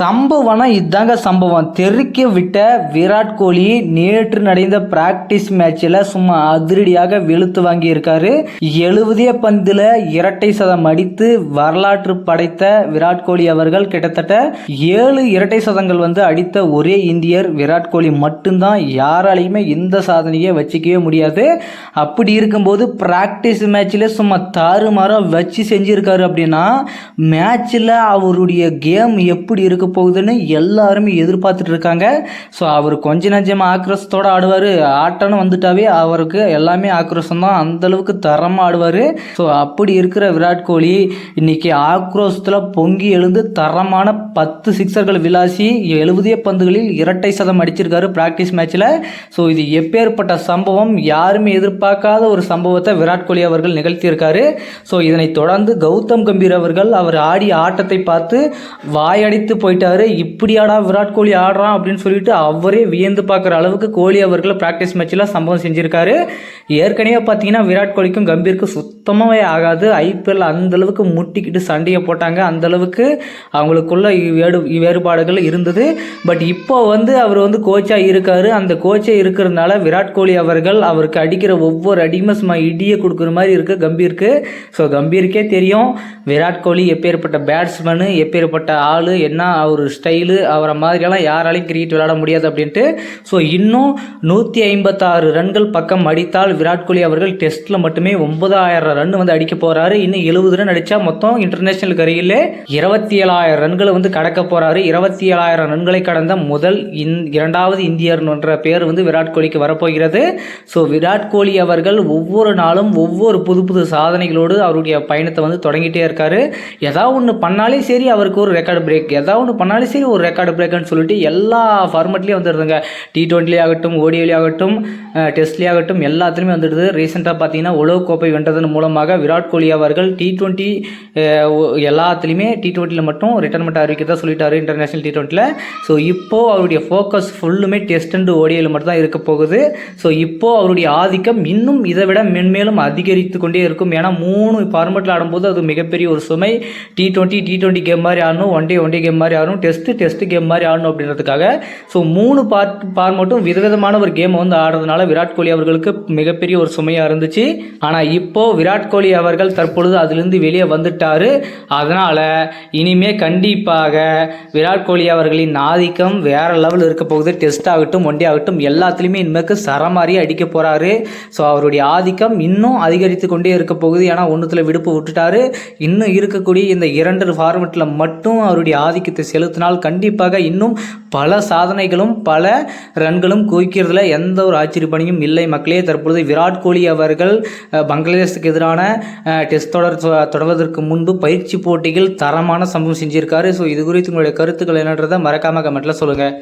சம்பவம்னா இதாங்க சம்பவம். தெறிக்க விட்ட விராட் கோலி நேற்று நடந்த பிராக்டிஸ் மேட்ச்சில் சும்மா அதிரடியாக வெளுத்து வாங்கியிருக்காரு. எழுபதே பந்தில் இரட்டை சதம் அடித்து வரலாற்று படைத்த விராட் கோலி அவர்கள் கிட்டத்தட்ட ஏழு இரட்டை சதங்கள் வந்து அடித்த ஒரே இந்தியர் விராட் கோலி மட்டும்தான். யாராலையுமே இந்த சாதனையை வச்சுக்கவே முடியாது. அப்படி இருக்கும்போது பிராக்டிஸ் மேட்ச்சில் சும்மா தாறுமாறாக வச்சு செஞ்சிருக்காரு அப்படின்னா மேட்ச்சில் அவருடைய கேம் எப்படி இருக்க போகுதுன்னு எல்லாருமே எதிர்பார்த்துட்டு இருக்காங்க. ஸோ அவர் கொஞ்ச நஞ்சமாக ஆக்ரோஷத்தோடு ஆடுவார். ஆட்டம்னு வந்துட்டாவே அவருக்கு எல்லாமே ஆக்ரோஷம் தான் அந்தளவுக்கு தரமாக ஆடுவார். ஸோ அப்படி இருக்கிற விராட் கோலி இன்றைக்கி ஆக்ரோஷத்தில் பொங்கி எழுந்து தரமான பத்து சிக்ஸர்கள் விளாசி எழுபதே பந்துகளில் இரட்டை சதம் அடிச்சிருக்காரு ப்ராக்டிஸ் மேட்ச்சில் ஸோ இது எப்பேற்பட்ட சம்பவம்? யாருமே எதிர்பார்க்காத ஒரு சம்பவத்தை விராட் கோலி அவர்கள் நிகழ்த்தியிருக்காரு. ஸோ இதனைத் தொடர்ந்து கௌதம் கம்பீர் அவர்கள் அவர் ஆடிய ஆட்டத்தை பார்த்து வாயடைத்து வாயடித்து போயிட்டாரு. இப்படியாடா விராட் கோலி ஆடுறான் அப்படின்னு சொல்லிட்டு அவரே வியந்து பார்க்குற அளவுக்கு கோலி அவர்களை ப்ராக்டிஸ் மேட்ச்சில் சம்பவம் செஞ்சிருக்காரு. ஏற்கனவே பார்த்தீங்கன்னா விராட் கோலிக்கும் கம்பீருக்கும் சுத்தமாகவே ஆகாது. ஐபிஎல் அந்தளவுக்கு முட்டிக்கிட்டு சண்டையை போட்டாங்க. அந்த அளவுக்கு அவங்களுக்குள்ள வேடு வேறுபாடுகள் இருந்தது. பட் இப்போ வந்து அவர் வந்து கோச்சாக இருக்காரு. அந்த கோச்சே இருக்கிறதுனால விராட் கோலி அவர்கள் அவருக்கு அடிக்கிற ஒவ்வொரு அடிமை சும்மா இடியை கொடுக்குற மாதிரி இருக்குது கம்பீருக்கு. ஸோ கம்பீருக்கே தெரியும். விராட் கோலி எப்பேற்பட்ட பேட்ஸ்மேனு எப்பேற்பட்ட ஆள் என்ன அவர் ஸ்டைலு அவரை மாதிரியெல்லாம் யாராலையும் கிரிக்கெட் விளையாட முடியாது அப்படின்ட்டு. ஸோ இன்னும் நூற்றி ஐம்பத்தாறு ரன்கள் பக்கம் அடித்தால் விராட் கோலி அவர்கள் டெஸ்ட்டில் மட்டுமே ஒன்பதாயிரம் ரன் வந்து அடிக்க போகிறாரு இன்னும் எழுபது ரன் அடித்தா மொத்தம் இன்டர்நேஷனல் கரையில் இருபத்தி ஏழாயிரம் ரன்களை வந்து கடக்க போகிறாரு இருபத்தி ஏழாயிரம் ரன்களை கடந்த முதல் இந் இரண்டாவது இந்தியர்ன்ற பேர் வந்து விராட் கோலிக்கு வரப்போகிறது. ஸோ விராட் கோலி அவர்கள் ஒவ்வொரு நாளும் ஒவ்வொரு புது புது சாதனைகளோடு அவருடைய பயணத்தை வந்து தொடங்கிட்டே இருக்காரு. ஏதாவது ஒன்று பண்ணாலே சரி அவருக்கு ஒரு ரெக்கார்டு பிரேக் ஏதாவது ஒன்று பண்ணாலும் சரி ஒரு ரெக்கார்டு பிரேக்குன்னு சொல்லிட்டு எல்லா ஃபார்மெட்லேயும் வந்துடுதுங்க டி ட்வெண்ட்டிலே ஆகட்டும் ஓடிஐலே ஆகட்டும் டெஸ்ட்லேயே ஆகட்டும் எல்லாத்துலேயுமே வந்துடுது ரீசெண்டாக பார்த்தீங்கன்னா உலக கோப்பை வென்றதன் மூலமாக விராட் கோலி அவர்கள் டி டுவெண்ட்டி எல்லாத்துலேயுமே டி ட்வெண்ட்டியில் மட்டும் ரிட்டர்மெண்ட் அறிவிக்கிறதா சொல்லிட்டாரு இன்டர்நேஷனல் டி ட்வெண்ட்டியில் ஸோ இப்போது அவருடைய ஃபோக்கஸ் ஃபுல்லுமே டெஸ்ட் அண்ட் ஓடிஐயில் மட்டும் தான் இருக்க போகுது. ஸோ இப்போது அவருடைய ஆதிக்கம் இன்னும் இதை விட மென்மேலும் அதிகரித்து கொண்டே இருக்கும். ஏன்னா மூணு ஃபார்மெட்டில் ஆடும்போது அது மிகப்பெரிய ஒரு சுமை. T twenty T twenty game மாதிரி ஆடணும். One day one day game மாதிரி ஆடணும் டெஸ்ட்டு டெஸ்ட்டு கேம் மாதிரி ஆடணும் அப்படின்றதுக்காக. ஸோ மூணு பார்ட் ஃபார்மெட்டும் விதவிதமான ஒரு கேமை வந்து ஆடுறதுனால விராட் கோலி அவர்களுக்கு மிகப்பெரிய ஒரு சுமையாக இருந்துச்சு. ஆனால் இப்போது விராட் கோலி அவர்கள் தற்பொழுது அதுலேருந்து வெளியே வந்துட்டார். அதனால் இனிமே கண்டிப்பாக விராட் கோலி அவர்களின் ஆதிக்கம் வேறு லெவல் இருக்க போகுது. டெஸ்ட் ஆகட்டும் ஒன் டே ஆகட்டும் எல்லாத்துலேயுமே இனிமேக்கு சரமாரி அடிக்க போகிறாரு ஸோ அவருடைய ஆதிக்கம் இன்னும் அதிகரித்து கொண்டே இருக்க போகுது. ஏன்னா ஒன்றுத்தில் விடுப்பு விட்டுட்டாரு. இன்னும் இருக்கக்கூடிய இந்த இரண்டு ஃபார்மெட்டில் மட்டும் அவருடைய ஆதிக்கத்தை செலுத்தினால் கண்டிப்பாக இன்னும் பல சாதனைகளும் பல ரன்களும் குவிக்கிறதுல எந்த ஒரு ஆச்சரியப்பணியும் இல்லை. மக்களே தற்பொழுது விராட் கோலி அவர்கள் பங்களாதேஷுக்கு எதிரான டெஸ்ட் தொடர் தொ- தொடர்வதற்கு முன்பு பயிற்சி போட்டிகள் தரமான சம்பவம் செஞ்சிருக்காரு. ஸோ இது குறித்து உங்களுடைய கருத்துக்கள் என்னன்றதை மறக்காம கமெண்ட்டில் சொல்லுங்கள்